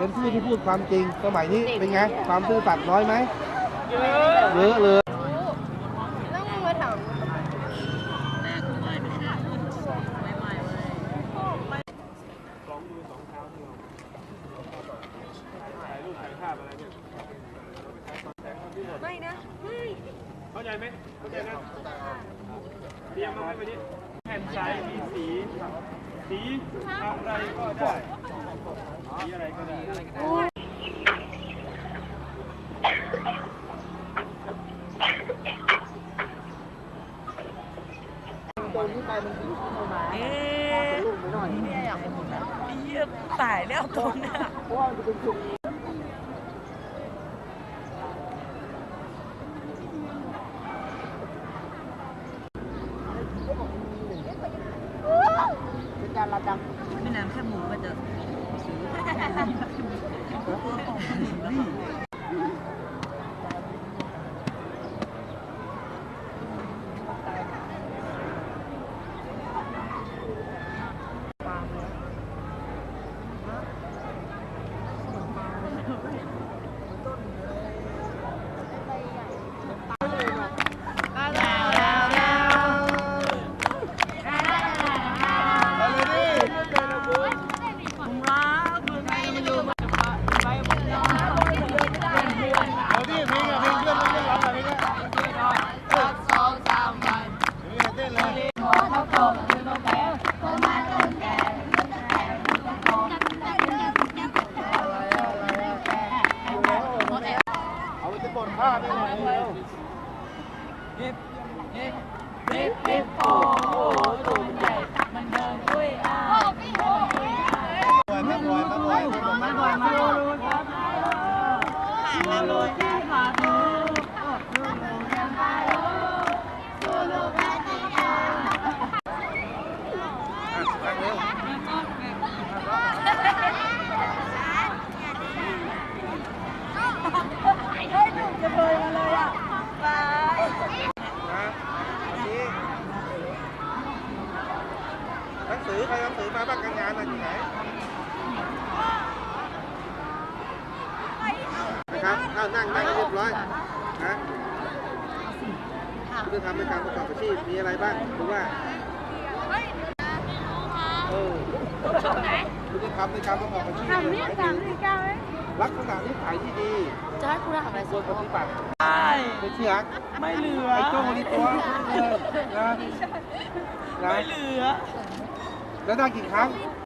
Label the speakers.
Speaker 1: เป็นผู้ที่พูดความจริงสมัยนี้เป็นไง ความซื่อสัตย์น้อยไหมเยอะเลย
Speaker 2: แล้วมึงมาถามไม่นะไม่
Speaker 3: เข้าใจไหมเข้าใจนะเตรียมมาไว้วันนี้แผ่นใสมีสี สีอะไรก็ได้ สีอะไรก็ได้
Speaker 4: เอ๊ะเยี่ยมตายแล้วตัวเนี้ย
Speaker 2: เป็นการระดับ
Speaker 4: ไม่นานแค่หมูก็จะซื้อ
Speaker 1: เอาที่เพลงอะเพลงเพื่อนมันไม่ร้องอะไรเนี่ยเพลงเต้น เลย เอาไปจะปนผ้าด้วยนะเร็ว ปล่อยไม่ปล่อยไม่ปล่อยไม่ปล่อยไม่ปล่อยไม่ปล่อยตั้งเร็วนะวันนี้หนัง สือใครหนังสือมาบ้างการงานอะไรที่ไหนนะครับเอานั่งนั่งให้เรียบร้อยนะคุณจะทำในการประกอบอาชีพมีอะไรบ้างหรือว่าเออคุณจะทำในการประกอบอาชีพ
Speaker 2: ทำเนี่ยสามสี่เก้าไหม
Speaker 1: ลักษณะนิสัยที่ดี
Speaker 2: จะให้คุณทำอะไร
Speaker 1: ควรปฏิบัติ
Speaker 4: ใช่
Speaker 1: ไม่เชื่อ
Speaker 4: ไม่เหลือ
Speaker 1: ไอ้โจ้นี่ตัวเลยนะนะ
Speaker 4: ไม่เหลือ
Speaker 1: แล้วได้กี่ครั้ง